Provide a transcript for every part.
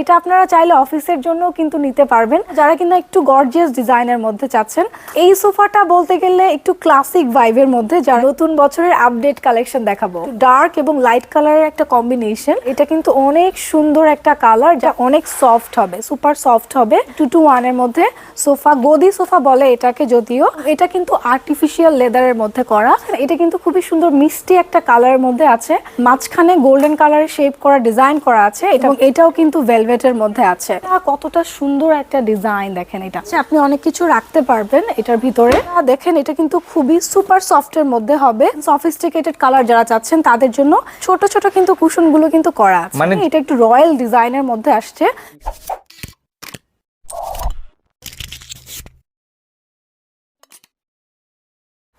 এটা আপনারা চাইলে অফিসের জন্য কিন্তু নিতে পারবেন। যারা কিনা একটু গর্জিয়াস ডিজাইনের মধ্যে চাচ্ছেন, এই সোফাটা বলতে গেলে একটু ক্লাসিক ভাইবের মধ্যে যা নতুন বছরের আপডেট কালেকশন দেখাবো। ডার্ক এবং লাইট কালারের একটা কম্বিনেশন এটা কিন্তু অনেক সুন্দর একটা কালার যা অনেক সফট হবে সুপার সফট হবে। টু টু ওয়ানের মধ্যে সোফা, গদি সোফা বলে এটাকে যদিও। এটা কিন্তু আর্টিফিশিয়াল লেদারের মধ্যে করা। এটা কিন্তু খুবই সুন্দর মিষ্টি একটা কালারের মধ্যে আছে। মাঝখানে গোল্ডেন কালারের শেপ করা ডিজাইন করা আছে। এবং এটাও কিন্তু ভেলভেটের মধ্যে আছে। কতটা সুন্দর একটা ডিজাইন দেখেন এটা। আচ্ছা, আপনি অনেক কিছু রাখতে পারবেন এটার ভিতরে। দেখেন এটা কিন্তু খুবই সুপার সফটের মধ্যে হবে। সফিস্টিকেটেড কালার যারা চাচ্ছেন তাদের জন্য ছোট ছোট কিন্তু কুশনগুলো কিন্তু করা আছে। মানে- এটা একটু রয়্যাল ডিজাইনের মধ্যে আসছে।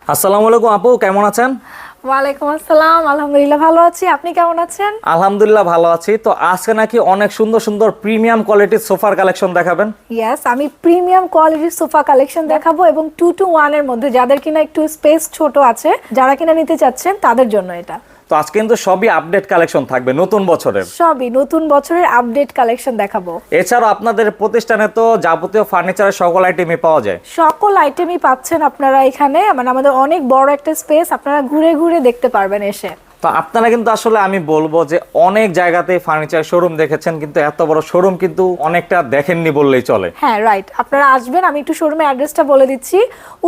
আসসালামু আলাইকুম আপু কেমন আছেন? ওয়ালাইকুম আসসালাম। আলহামদুলিল্লাহ ভালো আছি। আপনি কেমন আছেন? আলহামদুলিল্লাহ ভালো আছি। তো আজকে নাকি অনেক সুন্দর সুন্দর প্রিমিয়াম কোয়ালিটির সোফার কালেকশন দেখাবেন। ইয়েস আমি প্রিমিয়াম কোয়ালিটির সোফা কালেকশন দেখাবো এবং টু টু ওয়ানের মধ্যে যাদের কিনা একটু স্পেস ছোট আছে যারা কিনা নিতে চাচ্ছেন তাদের জন্য এটা। তো আজকে কিন্তু সবই আপডেট কালেকশন থাকবে নতুন বছরের। সবই নতুন বছরের আপডেট কালেকশন দেখাবো। এছাড়াও আপনাদের প্রতিষ্ঠানে তো যাবতীয় ফার্নিচারের সকল আইটেমই পাওয়া যায়। সকল আইটেমই পাচ্ছেন আপনারা এখানে মানে আমাদের অনেক বড় একটা স্পেস আপনারা ঘুরে ঘুরে দেখতে পারবেন এসে। তো আপনারা কিন্তু আসলে আমি বলব যে অনেক জায়গাতে ফার্নিচার শোরুম দেখেছেন কিন্তু এত বড় শোরুম কিন্তু অনেকটা দেখেননি বললেই চলে। হ্যাঁ রাইট আপনারা আসবেন আমি একটু শোরুমের অ্যাড্রেসটা বলে দিচ্ছি।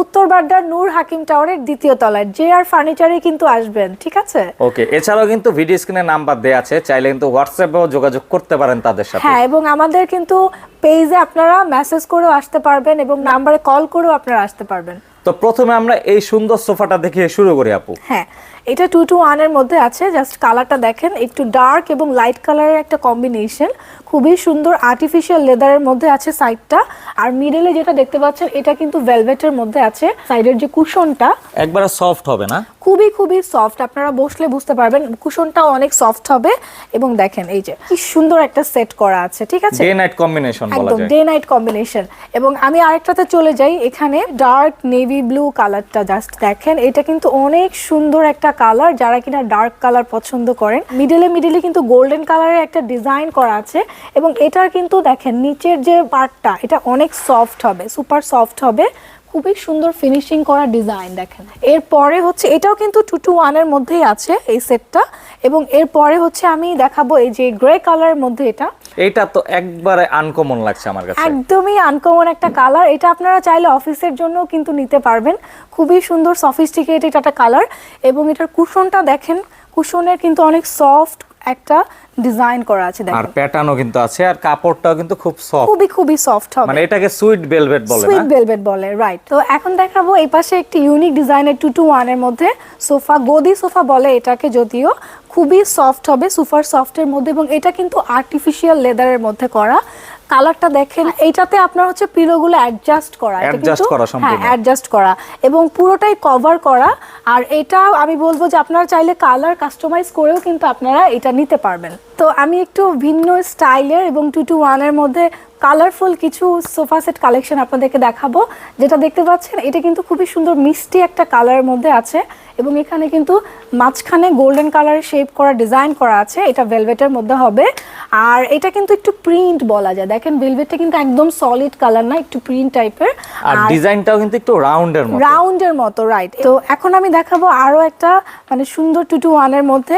উত্তর বাড্ডার নূর হাকিম টাওয়ারের দ্বিতীয় তলায় জে আর ফার্নিচারে কিন্তু আসবেন ঠিক আছে? ওকে এছাড়াও কিন্তু ভিডিও স্ক্রিনে নাম্বার দেয়া আছে চাইলে কিন্তু হোয়াটসঅ্যাপেও যোগাযোগ করতে পারেন তাদের সাথে। হ্যাঁ এবং আমাদের কিন্তু পেজে আপনারা মেসেজ করেও আসতে পারবেন এবং নাম্বারে কল করেও আপনারা আসতে পারবেন। তো প্রথমে আমরা এই সুন্দর সোফাটা দেখে শুরু করি আপু। হ্যাঁ এটা টু টু ওয়ানের মধ্যে আছে জাস্ট কালারটা দেখেন একটু ডার্ক এবং লাইট কালারের একটা কম্বিনেশন খুবই সুন্দর আর্টিফিশিয়াল লেদারের মধ্যে আছে সাইডটা আর মিডলে যেটা দেখতে পাচ্ছেন এটা কিন্তু ভেলভেটের মধ্যে আছে সাইডের যে কুশনটা একবারে সফট হবে না? খুবই খুবই সফট আপনারা বসলে বুঝতে পারবেন কুশনটাও অনেক সফট হবে এবং দেখেন এই যে কি সুন্দর একটা সেট করা আছে ঠিক আছে? ডে নাইট কম্বিনেশন বলা একদম যায়। ডে নাইট কম্বিনেশন এবং আমি আরেকটাতে চলে যাই এখানে ডার্ক নেভি ব্লু কালারটা জাস্ট দেখেন এটা কিন্তু অনেক সুন্দর একটা কালার, যারা কিনা ডার্ক কালার পছন্দ করেন মিডলে মিডলে কিন্তু গোল্ডেন কালারের একটা ডিজাইন করা আছে এবং এটার কিন্তু দেখেন, নিচের যে পার্টটা এটা অনেক সফট হবে সুপার সফট হবে। খুবই সুন্দর ফিনিশিং করা ডিজাইন দেখেন। এরপরে হচ্ছে এটাও কিন্তু টু টু ওয়ানের মধ্যেই আছে এই সেটটা এবং এরপরে হচ্ছে আমি দেখাবো এই যে গ্রে কালারের মধ্যে এটা। এটা তো একবারে আনকমন লাগছে আমার কাছে। একদমই আনকমন একটা কালার এটা আপনারা চাইলে অফিসের জন্য কিন্তু নিতে পারবেন। খুবই সুন্দর সফিস্টিকেটেড একটা কালার এবং এটার কুশনটা দেখেন কুশনের কিন্তু অনেক সফট একটা ডিজাইন করা আছে আর প্যাটার্নও কিন্তু আছে আর কাপড়টাও কিন্তু খুব সফট খুবই খুবই সফট হবে। মানে এটাকে সুইট ভেলভেট বলে সুইট ভেলভেট বলে রাইট তো এখন দেখাবো এই পাশে একটি ইউনিক ডিজাইনের টু টু ওয়ানের মধ্যে সোফা গদি সোফা বলে এটাকে যদিও খুবই সফট হবে সুপার সফটের মধ্যে এবং এটা কিন্তু আর্টিফিশিয়াল লেদারের মধ্যে করা। কালারটা দেখেন এইটাতে আপনার হচ্ছে পিলোগুলো অ্যাডজাস্ট করা কিন্তু- করা হ্যাঁ সম্পূর্ণ। অ্যাডজাস্ট করা এবং পুরোটাই কভার করা। আর এটা আমি বলব যে আপনারা চাইলে কালার কাস্টমাইজ করেও কিন্তু আপনারা এটা নিতে পারবেন। তো আমি একটু ভিন্ন স্টাইলের এবং টু টু ওয়ানের মধ্যে কালারফুল কিছু সোফা সেট কালেকশন আপনাদেরকে দেখাবো। যেটা দেখতে পাচ্ছেন এটা কিন্তু খুবই সুন্দর মিষ্টি একটা কালারের মধ্যে আছে এবং এখানে কিন্তু মাঝখানে গোল্ডেন কালারের শেপ করা ডিজাইন করা আছে এটা ভেলভেটের মধ্যে হবে। আর এটা কিন্তু একটু প্রিন্ট বলা যায়। দেখেন ভেলভেটটা কিন্তু একদম সলিড কালার না একটু প্রিন্ট টাইপের আর ডিজাইনটাও কিন্তু একটু রাউন্ডের মতো। রাউন্ডের মতো রাইট তো এখন আমি দেখাবো আরও একটা মানে সুন্দর টু টু ওয়ানের মধ্যে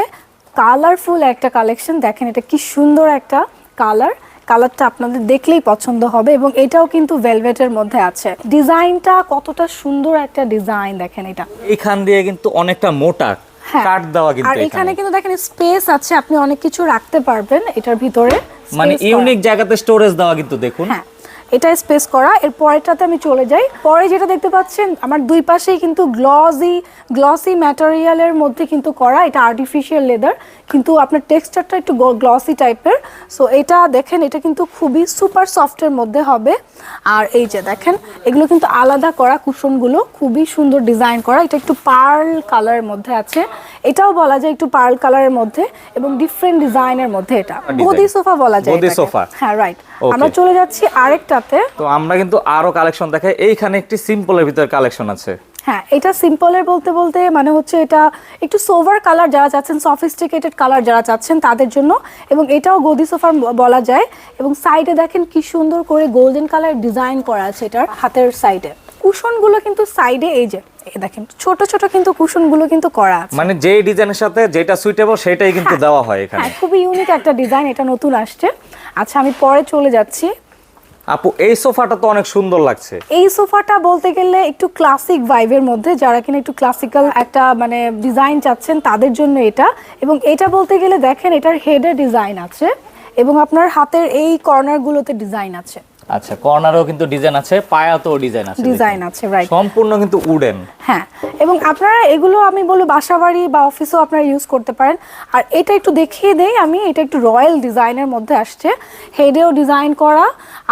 কালারফুল একটা কালেকশন দেখেন এটা কি সুন্দর একটা কালার কালারটা আপনাদের দেখলেই পছন্দ হবে এবং এটাও কিন্তু ভেলভেটের মধ্যে আছে। ডিজাইনটা কতটা সুন্দর একটা ডিজাইন দেখেন এটা। এখান দিয়ে কিন্তু অনেকটা মোটা হ্যাঁ। কাট দেওয়া কিন্তু আর এখানে কিন্তু দেখেন স্পেস আছে আপনি অনেক কিছু রাখতে পারবেন এটার ভিতরে মানে ইউনিক জায়গাতে স্টোরেজ দেওয়া কিন্তু দেখুন। হ্যাঁ এটা স্পেস করা এর পরেরটাতে আমি চলে যাই পরে যেটা দেখতে পাচ্ছেন আমার দুই পাশেই কিন্তু গ্লসি গ্লসি ম্যাটেরিয়ালের মধ্যে কিন্তু করা এটা আর্টিফিশিয়াল লেদার কিন্তু আপনার টেক্সচারটা একটু গ্লসি টাইপের সো এটা দেখেন এটা কিন্তু খুবই সুপার সফটের মধ্যে হবে আর এই যে দেখেন এগুলো কিন্তু আলাদা করা কুশনগুলো খুবই সুন্দর ডিজাইন করা এটা একটু পার্ল কালারের মধ্যে আছে এটাও বলা যায় একটু পার্ল কালারের মধ্যে এবং ডিফারেন্ট ডিজাইনের মধ্যে এটা। গদি সোফা বলা যায় সোফা। হ্যাঁ রাইট. আমরা চলে যাচ্ছি আরেকটাতে। তো আমরা কিন্তু আরও কালেকশন দেখাই। এইখানে একটি সিম্পলের ভিতর কালেকশন আছে। হ্যাঁ এটা সিম্পলের বলতে বলতে মানে হচ্ছে এটা একটু সোভার কালার যারা চাচ্ছেন সফিস্টিকেটেড কালার যারা চাচ্ছেন তাদের জন্য। এবং এটাও গদি সোফার বলা যায়। এবং সাইডে দেখেন কি সুন্দর করে গোল্ডেন কালার ডিজাইন করা আছে এটার হাতের সাইডে কুশনগুলো কিন্তু সাইডে এই যে এই দেখেন ছোট ছোট কিন্তু কুশনগুলো কিন্তু করা আছে। মানে যেই ডিজাইনের সাথে যেটা সুইটেবল সেটাই কিন্তু দেওয়া হয় এখানে। হ্যাঁ খুবই ইউনিক একটা ডিজাইন এটা নতুন আসছে। আচ্ছা আমি পরে চলে যাচ্ছি। আপু এই সোফাটা তো অনেক সুন্দর লাগছে। এই সোফাটা বলতে গেলে একটু ক্লাসিক ভাইবের মধ্যে যারা কিনা একটু ক্লাসিক্যাল একটা মানে ডিজাইন চাচ্ছেন তাদের জন্য এটা। এবং এটা বলতে গেলে দেখেন এটার হেডে ডিজাইন আছে এবং আপনার হাতের এই কর্নারগুলোতে ডিজাইন আছে। আচ্ছা কর্নারও কিন্তু ডিজাইন আছে পায়াতেও ডিজাইন আছে ডিজাইন আছে রাইট সম্পূর্ণ কিন্তু উডেন হ্যাঁ এবং আপনারা এগুলো আমি বলব বাসাবাড়ি বা অফিসেও আপনারা ইউজ করতে পারেন। আর এটা একটু দেখিয়ে দেই আমি এটা একটু রয়্যাল ডিজাইনের মধ্যে আসছে। হেডেও ডিজাইন করা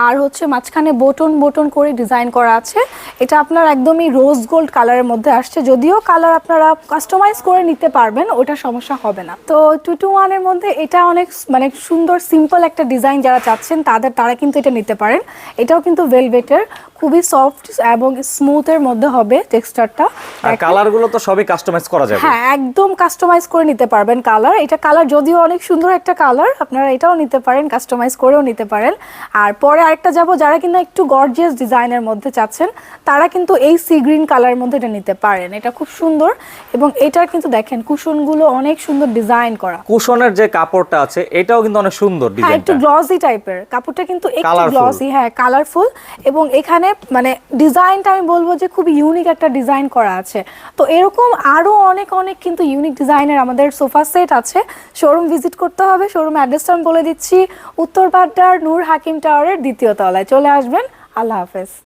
আর হচ্ছে মাঝখানে বোটন বোটন করে ডিজাইন করা আছে। এটা আপনার একদমই রোজ গোল্ড কালারের মধ্যে আসছে। যদিও কালার আপনারা কাস্টমাইজ করে নিতে পারবেন ওটা সমস্যা হবে না। তো টু টু ওয়ানের মধ্যে এটা অনেক মানে সুন্দর সিম্পল একটা ডিজাইন যারা চাচ্ছেন তাদের তারা কিন্তু এটা নিতে পারেন। এটাও কিন্তু ভেলভেটের খুবই সফট এবং স্মুথের মধ্যে হবে টেক্সচারটা আর কালারগুলো তো সবই কাস্টমাইজ করা যাবে। হ্যাঁ একদম কাস্টমাইজ করে নিতে পারবেন কালার এটা কালার যদিও অনেক সুন্দর একটা কালার আপনারা এটাও নিতে পারেন কাস্টমাইজ করেও নিতে পারেন। আর পরে আরেকটা যাব যারা কিনা একটু গর্জিয়াস ডিজাইনের মধ্যে চাচ্ছেন তারা কিন্তু এই সি গ্রিন কালারের মধ্যে এটা নিতে পারেন। এটা খুব সুন্দর এবং এটার কিন্তু দেখেন কুশনগুলো অনেক সুন্দর ডিজাইন করা। কুশনের যে কাপড়টা আছে এটাও কিন্তু অনেক সুন্দর হ্যাঁ একটু গ্লসি টাইপের কাপড়টা কিন্তু একটু. গ্লসি হ্যাঁ কালারফুল এবং এখানে মানে ডিজাইনটা আমি বলব যে খুব ইউনিক একটা ডিজাইন করা আছে। তো এরকম আরও অনেক অনেক কিন্তু ইউনিক ডিজাইনের আমাদের সোফা সেট আছে। শোরুম ভিজিট করতে হবে শোরুম অ্যাড্রেসটা আমি বলে দিচ্ছি। উত্তর বাড্ডার নূর হাকিম টাওয়ারের দ্বিতীয় তলায়। চলে আসবেন। আল্লাহ হাফেজ।